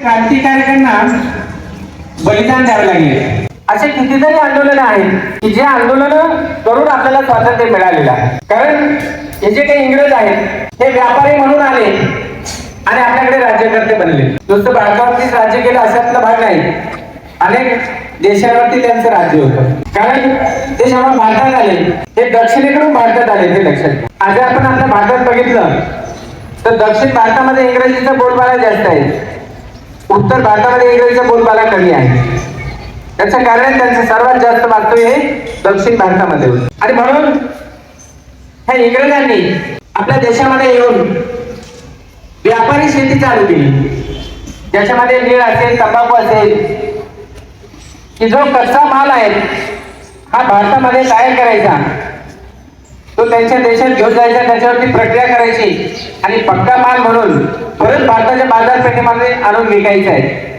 क्रांतिकारकांना बलिदान द्यावे लागले. असे कितीतरी आंदोलन आहेत की जे आंदोलन करून आपल्याला स्वातंत्र्य मिळालेलं आहे. कारण हे जे काही इंग्रज आहेत हे व्यापारी म्हणून आले आणि आपल्याकडे राज्यकर्ते बनले. नुसतं भारतावरतीच राज्य केलं अशातला भाग नाही. अनेक देशावरती त्यांचं राज्य होतं. कारण ते जेव्हा भारतात आले हे दक्षिणेकडून भारतात आले ते लक्षात आज आपण आपल्या भारतात बघितलं तर दक्षिण भारतामध्ये इंग्रजीचा बोलबाला जास्त आहे. उत्तर भारतामध्ये इंग्रजीचा बोलबाला कमी आहे. त्याचं कारण त्यांचं सर्वात जास्त वाचतोय हे दक्षिण भारतामध्ये होत. आणि म्हणून ह्या इंग्रजांनी आपल्या देशामध्ये येऊन व्यापारी शेती चालू केली. ज्याच्यामध्ये नीळ असेल तंबाखू असेल की जो कच्चा माल आहे हा भारतामध्ये तयार करायचा. त्यांच्या देशात घेऊन जायच्या त्याच्यावरती प्रक्रिया करायची. आणि पक्का माल म्हणून परत भारताच्या बाजारपेठेमध्ये आणून विकायचा आहे.